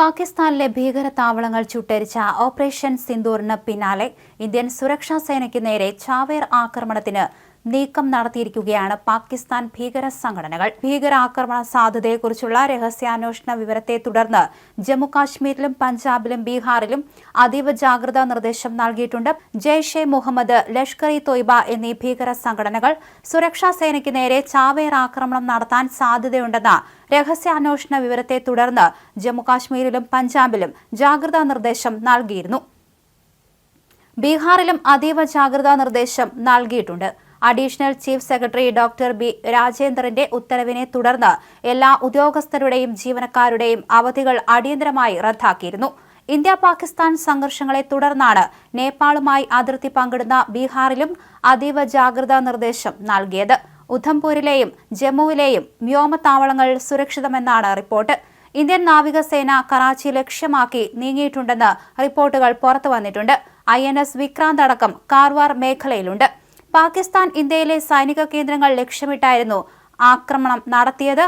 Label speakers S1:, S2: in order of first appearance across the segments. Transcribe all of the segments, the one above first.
S1: പാകിസ്ഥാനിലെ ഭീകര താവളങ്ങൾ ചുട്ടരിച്ച ഓപ്പറേഷൻ സിന്ദൂറിന് പിന്നാലെ ഇന്ത്യൻ സുരക്ഷാ സേനയ്ക്ക് നേരെ ചാവേർ ആക്രമണത്തിന് നീക്കം നടത്തിയിരിക്കുകയാണ് പാകിസ്ഥാൻ ഭീകര സംഘടനകൾ. ഭീകരാക്രമണ സാധ്യതയെക്കുറിച്ചുള്ള രഹസ്യാന്വേഷണ വിവരത്തെ തുടർന്ന് ജമ്മുകാശ്മീരിലും പഞ്ചാബിലും ബീഹാറിലും അതീവ ജാഗ്രതാ നിർദ്ദേശം നൽകിയിട്ടുണ്ട്. ജെയ്ഷെ മുഹമ്മദ് ലഷ്കർ ഇ തൊയ്ബ എന്നീ ഭീകര സംഘടനകൾ സുരക്ഷാ സേനയ്ക്ക് നേരെ ചാവേർ ആക്രമണം നടത്താൻ സാധ്യതയുണ്ടെന്ന രഹസ്യാന്വേഷണ വിവരത്തെ തുടർന്ന് ജമ്മുകാശ്മീരിലും പഞ്ചാബിലും ജാഗ്രതാ നിർദ്ദേശം നൽകിയിരുന്നു. ബീഹാറിലും അതീവ ജാഗ്രതാ നിർദ്ദേശം നൽകിയിട്ടുണ്ട്. Additional chief secretary doctor B രാജേന്ദ്രന്റെ ഉത്തരവിനെ തുടർന്ന് എല്ലാ ഉദ്യോഗസ്ഥരുടെയും ജീവനക്കാരുടെയും അവധികൾ അടിയന്തരമായി റദ്ദാക്കിയിരുന്നു. ഇന്ത്യ പാകിസ്ഥാൻ സംഘർഷങ്ങളെ തുടർന്നാണ് നേപ്പാളുമായി അതിർത്തി പങ്കിടുന്ന ബീഹാറിലും അതീവ ജാഗ്രതാ നിർദ്ദേശം നൽകിയത്. ഉധംപൂരിലെയും ജമ്മുവിലെയും വ്യോമത്താവളങ്ങൾ സുരക്ഷിതമെന്നാണ് റിപ്പോർട്ട്. ഇന്ത്യൻ നാവികസേന കറാച്ചി ലക്ഷ്യമാക്കി നീങ്ങിയിട്ടുണ്ടെന്ന് റിപ്പോർട്ടുകൾ പുറത്തുവന്നിട്ടുണ്ട്. ഐ എൻ എസ് വിക്രാന്ത് അടക്കം കാർവാർ മേഖലയിലുണ്ട്. പാകിസ്ഥാൻ ഇന്ത്യയിലെ സൈനിക കേന്ദ്രങ്ങൾ ലക്ഷ്യമിട്ടായിരുന്നു ആക്രമണം നടത്തിയത്.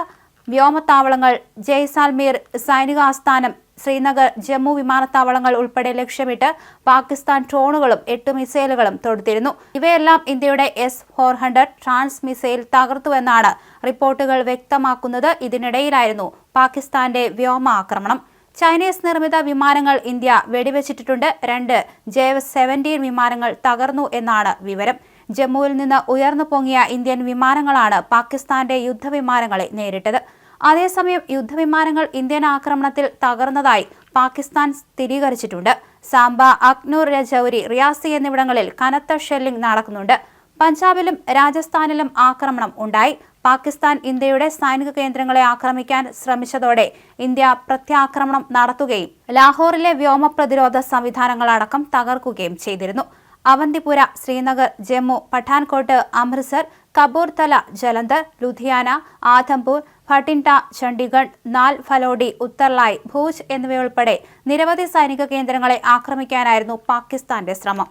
S1: വ്യോമത്താവളങ്ങൾ ജയ്സാൽമീർ സൈനിക ആസ്ഥാനം ശ്രീനഗർ ജമ്മു വിമാനത്താവളങ്ങൾ ഉൾപ്പെടെ ലക്ഷ്യമിട്ട് പാകിസ്ഥാൻ ഡ്രോണുകളും എട്ട് മിസൈലുകളും തൊടുത്തിരുന്നു. ഇവയെല്ലാം ഇന്ത്യയുടെ S four hundred trans missile തകർത്തുവെന്നാണ് റിപ്പോർട്ടുകൾ വ്യക്തമാക്കുന്നത്. ഇതിനിടയിലായിരുന്നു പാകിസ്ഥാന്റെ വ്യോമാക്രമണം ചൈനീസ് നിർമ്മിത വിമാനങ്ങൾ ഇന്ത്യ വെടിവെച്ചിട്ടുണ്ട്. രണ്ട് ജെ സെവന്റീൻ വിമാനങ്ങൾ തകർന്നു എന്നാണ് വിവരം. ജമ്മുവിൽ നിന്ന് ഉയർന്നു പൊങ്ങിയ ഇന്ത്യൻ വിമാനങ്ങളാണ് പാകിസ്ഥാന്റെ യുദ്ധവിമാനങ്ങളെ നേരിട്ടത്. അതേസമയം യുദ്ധവിമാനങ്ങൾ ഇന്ത്യൻ ആക്രമണത്തിൽ തകർന്നതായി പാകിസ്ഥാൻ സ്ഥിരീകരിച്ചിട്ടുണ്ട്. സാംബ അക്നൂർ രജൌരി റിയാസി എന്നിവിടങ്ങളിൽ കനത്ത ഷെല്ലിംഗ് നടക്കുന്നുണ്ട്. പഞ്ചാബിലും രാജസ്ഥാനിലും ആക്രമണം ഉണ്ടായി. പാകിസ്ഥാൻ ഇന്ത്യയുടെ സൈനിക കേന്ദ്രങ്ങളെ ആക്രമിക്കാൻ ശ്രമിച്ചതോടെ ഇന്ത്യ പ്രത്യാക്രമണം നടത്തുകയും ലാഹോറിലെ വ്യോമ പ്രതിരോധ സംവിധാനങ്ങളടക്കം തകർക്കുകയും ചെയ്തിരുന്നു. അവന്തിപുര ശ്രീനഗർ ജമ്മു പഠാൻകോട്ട് അമൃത്സർ കപൂർത്തല ജലന്ധർ ലുധിയാന ആധംപൂർ ഭട്ടിൻഡ ചണ്ഡീഗഡ് നാൽ ഫലോഡി ഉത്തർലായ് ഭൂജ് എന്നിവയുൾപ്പെടെ നിരവധി സൈനിക കേന്ദ്രങ്ങളെ ആക്രമിക്കാനായിരുന്നു പാകിസ്ഥാന്റെ ശ്രമം.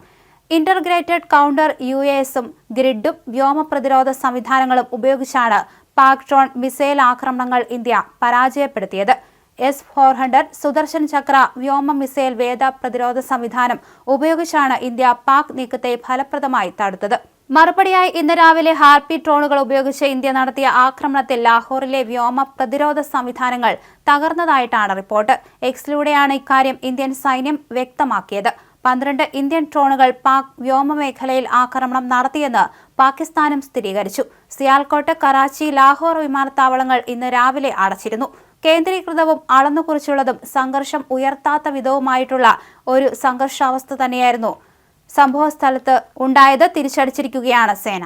S1: ഇന്റർഗ്രേറ്റഡ് കൗണ്ടർ യു എസും ഗ്രിഡും വ്യോമ പ്രതിരോധ സംവിധാനങ്ങളും ഉപയോഗിച്ചാണ് പാക് ഡ്രോൺ മിസൈൽ ആക്രമണങ്ങൾ ഇന്ത്യ പരാജയപ്പെടുത്തിയത്. S four hundred Sudarshan Chakra വ്യോമ മിസൈൽ വേദ പ്രതിരോധ സംവിധാനം ഉപയോഗിച്ചാണ് ഇന്ത്യ പാക് നീക്കത്തെ ഫലപ്രദമായി തടുത്തത്. മറുപടിയായി ഇന്ന് രാവിലെ ഹാർപ്പി ഡ്രോണുകൾ ഉപയോഗിച്ച് ഇന്ത്യ നടത്തിയ ആക്രമണത്തിൽ ലാഹോറിലെ വ്യോമ പ്രതിരോധ സംവിധാനങ്ങൾ തകർന്നതായിട്ടാണ് റിപ്പോർട്ട്. എക്സിലൂടെയാണ് ഇക്കാര്യം ഇന്ത്യൻ സൈന്യം വ്യക്തമാക്കിയത്. പന്ത്രണ്ട് ഇന്ത്യൻ ഡ്രോണുകൾ പാക് വ്യോമമേഖലയിൽ ആക്രമണം നടത്തിയെന്ന് പാകിസ്ഥാനും സ്ഥിരീകരിച്ചു. സിയാൽകോട്ട് കറാച്ചി ലാഹോർ വിമാനത്താവളങ്ങൾ ഇന്ന് രാവിലെ അടച്ചിരുന്നു. കേന്ദ്രീകൃതവും അളന്നുകുറിച്ചുള്ളതും സംഘർഷം ഉയർത്താത്ത വിധവുമായിട്ടുള്ള ഒരു സംഘർഷാവസ്ഥ തന്നെയായിരുന്നു സംഭവസ്ഥലത്ത് ഉണ്ടായത് തിരിച്ചടിച്ചിരിക്കുകയാണ് സേന.